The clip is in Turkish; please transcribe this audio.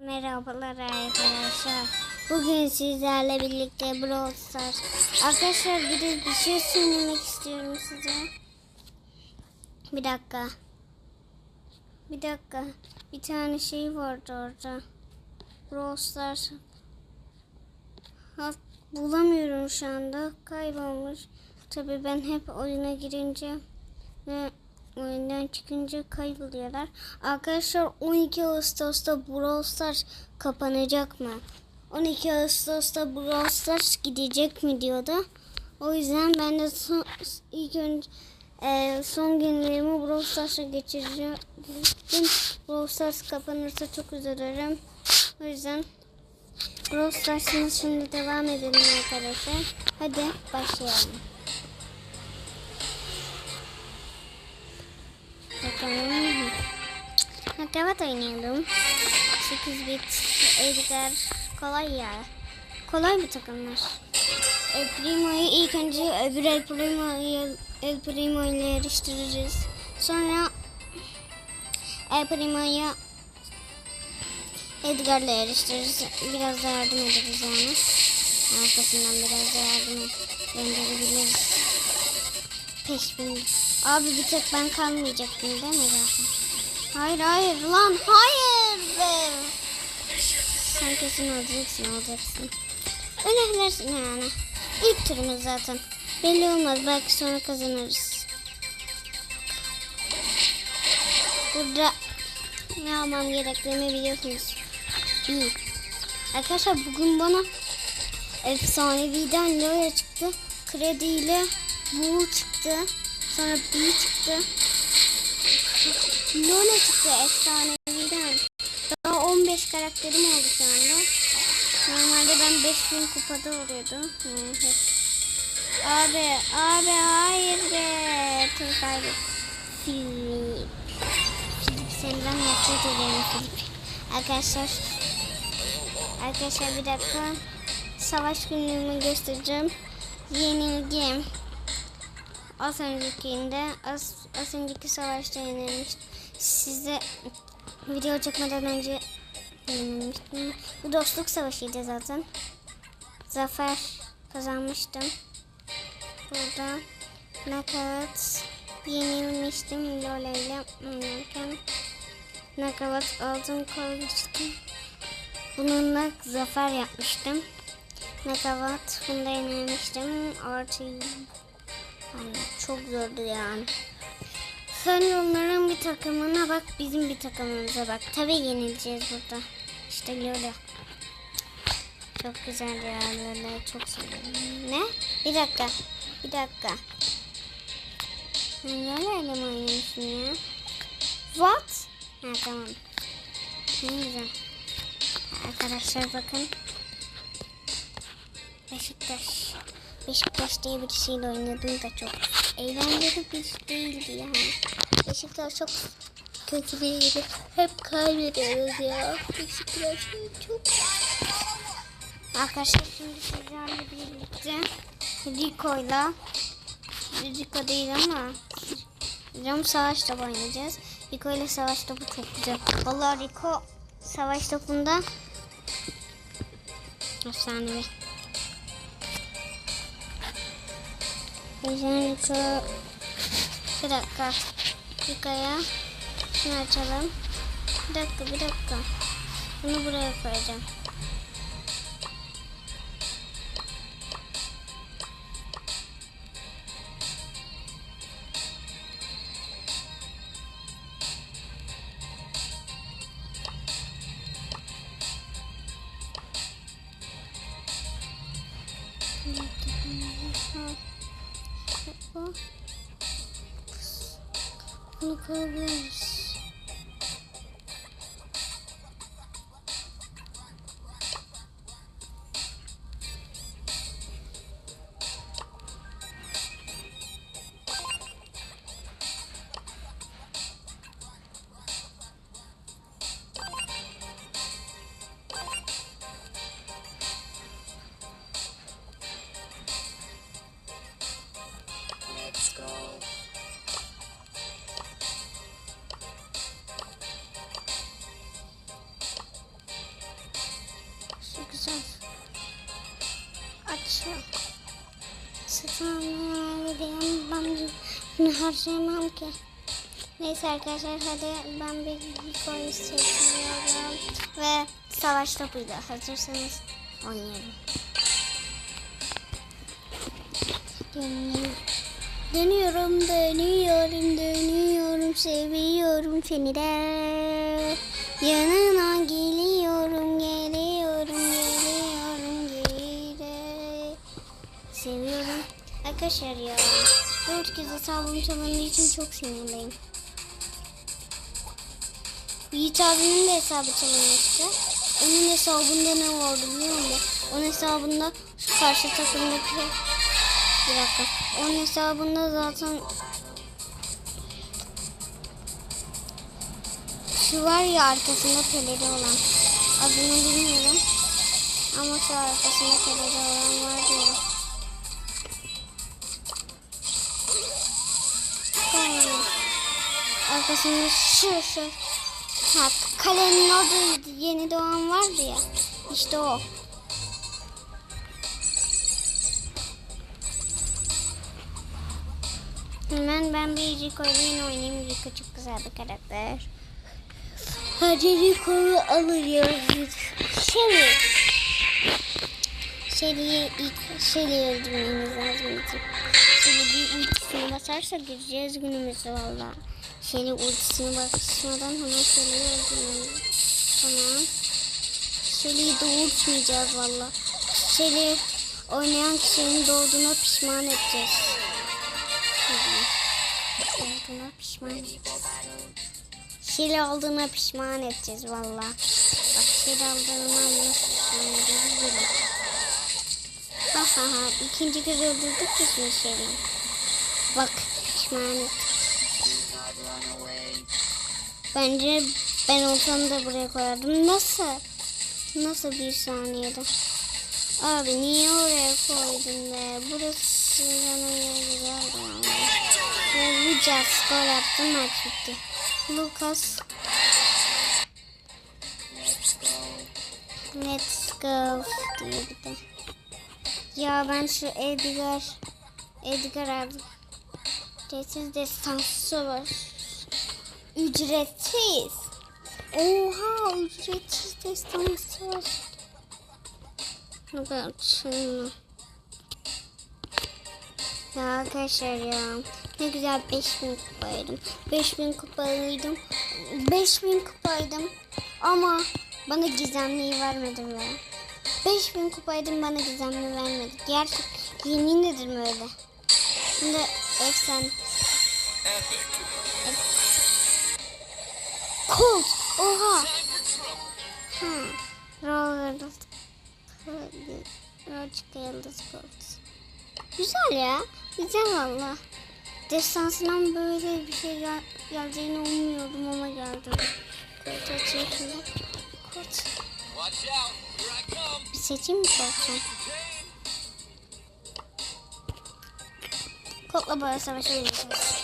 Merhabalar arkadaşlar. Bugün sizlerle birlikte Brawl Stars. Arkadaşlar bir de bir şey söylemek istiyorum size. Bir dakika. Bir dakika. Bir tane şey vardı orada. Brawl Stars. Bulamıyorum şu anda. Kaybolmuş. Tabii ben hep oyuna girince ve oyundan çıkınca kayboluyorlar. Arkadaşlar 12 Ağustos'ta Brawl Stars kapanacak mı? 12 Ağustos'ta Brawl Stars gidecek mi diyordu. O yüzden ben de son, ilk önce e, son günlerimi Brawl Stars'a geçireceğim. Brawl Stars kapanırsa çok üzülürüm. O yüzden Brawl Stars'ına şimdi devam edelim arkadaşlar. Hadi başlayalım. Bakalım. Hakavat oynayalım. 8 bit Edgar kolay ya. Kolay bir takımlar. El Primo'yu ilk önce öbür El Primo'yu El Primo ile yarıştırırız. Sonra El Primo'yu Edgar'la yarıştırırız. Biraz da yardım ederiz yani. Arkasından biraz da yardım gönderebiliriz. Peşin. Abi bir tek ben kalmayacaktım değil mi zaten? Hayır hayır lan hayır. Sen kesin olacaksın olacaksın. Önerlersin yani. İlk turumuz zaten. Belli olmaz belki sonra kazanırız. Burada ne almam gerektiğini biliyorsunuz. İyi. Arkadaşlar bugün bana efsaneviden Loya çıktı. Krediyle bu çıktı. Sonra B çıktı. Lola çıktı efsaneviden. Daha 15 karakterim oldu şu anda. Normalde ben 5000 kupada oluyordum. Yani hep. Abi, abi hayır be. Tüm kaybet. Filip. Filip senden nefret ediyorum Filip. Arkadaşlar. Arkadaşlar bir dakika. Savaş günlüğümü göstereceğim. Yenilgim. Az öncekinde, az, az önceki savaşta yenilmiştim. Size video çekmeden önce yenilmiştim. Bu dostluk savaşıydı zaten. Zafer kazanmıştım. Burada nakat yenilmiştim Lola ile oynarken. Nakavat aldım koymuştum. Bununla zafer yapmıştım. Nakavat bunda yenilmiştim. Artı çok zordu yani. Sen onların bir takımına bak, bizim bir takımımıza bak. Tabii yenileceğiz burada. İşte Lola. Çok güzel ya Lola. Çok seviyorum. Ne? Bir dakika. Bir dakika. Sen Lola ile mi oynuyorsun ya? What? Ha tamam. Ne güzel. Arkadaşlar bakın. Beşiktaş. Beşiktaş diye birisiyle oynadım da çok eğlenceli bir iş değildi yani. Beşiktaş çok kötü bir yeri. Hep kaybediyoruz ya. Beşiktaş çok... Arkadaşlar şimdi sizlerle birlikte Rico'yla Rico değil ama Cam savaş topu oynayacağız. Rico ile savaş topu çok güzel. Vallahi Rico savaş topunda efsanevi. Güzel Rico. Bir dakika. Rico'ya şunu açalım. Bir dakika bir dakika. Bunu buraya koyacağım. Bunu koyabiliriz. Let's harcayamam ki. Neyse arkadaşlar hadi ben bir koyu seçiyorum. Ve savaş topuyla hazırsanız oynayalım. Dönüyorum. Dönüyorum, dönüyorum, seviyorum seni de. Yanına geliyorum, geliyorum, geliyorum, geri. Seviyorum. Arkadaşlar ya, dört kez hesabım çalındığı için çok sinirliyim. Yiğit abinin de hesabı çalınmıştı. Onun hesabında ne vardı biliyor musun? Onun hesabında şu karşı takımdaki bir dakika. Onun hesabında zaten şu var ya arkasında peleri olan. Adını bilmiyorum. Ama şu arkasında peleri olan var diyor. Arkasında şu. Ha, kalenin adı yeni doğan vardı ya. İşte o. Hemen ben bir Rico ile oynayayım. Rico çok güzel bir karakter. Hadi Rico'yu alıyoruz. Shelly. Shelly'yi ilk Shelly'yi öldürmemiz lazım. Shelly bir ultisini basarsa gireceğiz günümüzde valla. Shelly ultisini basmadan hemen Shelly'yi öldürmemiz. Tamam. Shelly'yi doğurtmayacağız valla. Shelly oynayan kişinin doğduğuna pişman edeceğiz. Olduğuna pişman edeceğiz. Şil aldığına pişman edeceğiz valla. Bak şil aldığına pişman edeceğiz. Ha ha ha ikinci kez öldürdük ki şimdi Şil'i. Bak pişman et. Bence ben olsam da buraya koyardım. Nasıl? Nasıl bir saniyede? Abi niye oraya koydun be? Burası bana yeri güzel ama. Vuracağız. Gol yaptı maç bitti. Lucas. Let's go diye bir. Ya ben şu Edgar Edgar aldım. Ücretsiz destansı savaş. Ücretsiz. Oha ücretsiz destansı savaş. Evet şimdi. Ya arkadaşlar ya ne güzel 5000 kupaydım. 5000 kupaydım. 5000 kupaydım. Ama bana gizemliyi vermediler. 5000 kupaydım bana gizemli vermedi. Gerçek yemin ederim öyle. Şimdi efsane. Colt. Oha. Ha. Roller. Roçka Yıldız Colt. Güzel ya. Güzel valla. Destansından böyle bir şey gel geleceğini ummuyordum ama geldi. Kurt şimdi. Kurt. Bir seçeyim mi Kurt'u? Kurt'la böyle savaşa gireceğiz.